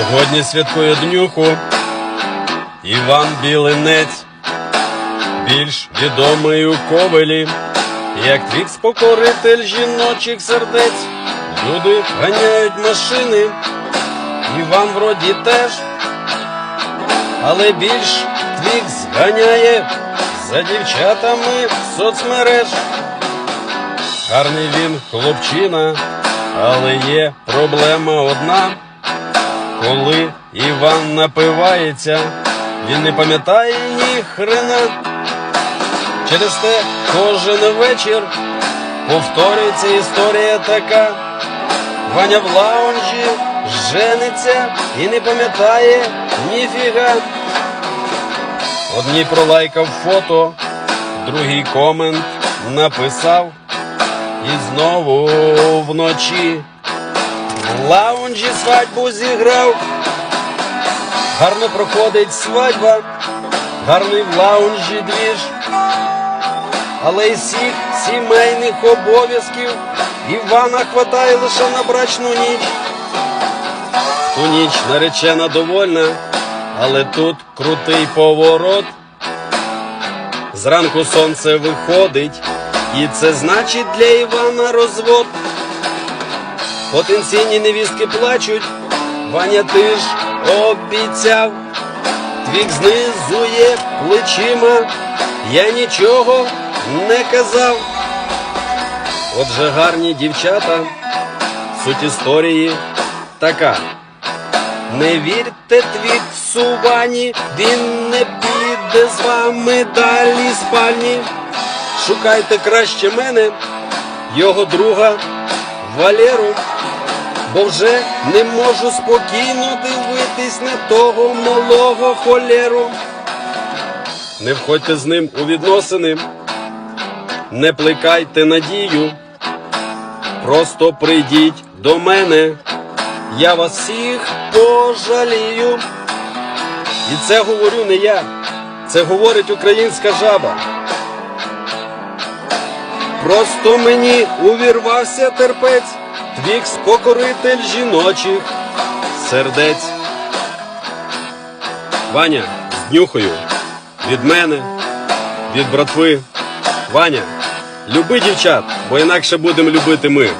Сьогодні святкує днюху Іван Білинець, більш відомий у ковелі, як твікс покоритель жіночих сердець. Люди ганяють машини, Іван вроді теж, але більш твікс ганяє за дівчатами в соцмереж. Гарний він хлопчина, але є проблема одна. Коли Іван напивається, він не пам'ятає ні хрена. Через те кожен вечір повторюється історія така. Ваня в лаунжі жениться і не пам'ятає ніфіга. Одній пролайкав фото, другий комент написав. І знову вночі в лаунжі свадьбу зіграв. Гарно проходить свадьба, гарний в лаунжі двіж. Але із всіх сімейних обов'язків Івана хватає лише на брачну ніч. Ту ніч наречена довольна, але тут крутий поворот. Зранку сонце виходить, і це значить для Івана розвод. Потенційні невістки плачуть, Ваня ти ж обіцяв, твік знизує плечима, я нічого не казав. Отже, гарні дівчата, суть історії така. Не вірте твіксу Вані, він не піде з вами далі спальні. Шукайте краще мене, його друга Валеру, бо вже не можу спокійно дивитись на того малого холеру. Не входьте з ним у відносини, не плекайте надію, просто прийдіть до мене, я вас всіх пожалію. І це говорю не я, це говорить українська жаба. Просто мені увірвався терпець, твікс покоритель жіночих сердець. Ваня, з днюхою, від мене, від братви. Ваня, люби дівчат, бо інакше будемо любити ми.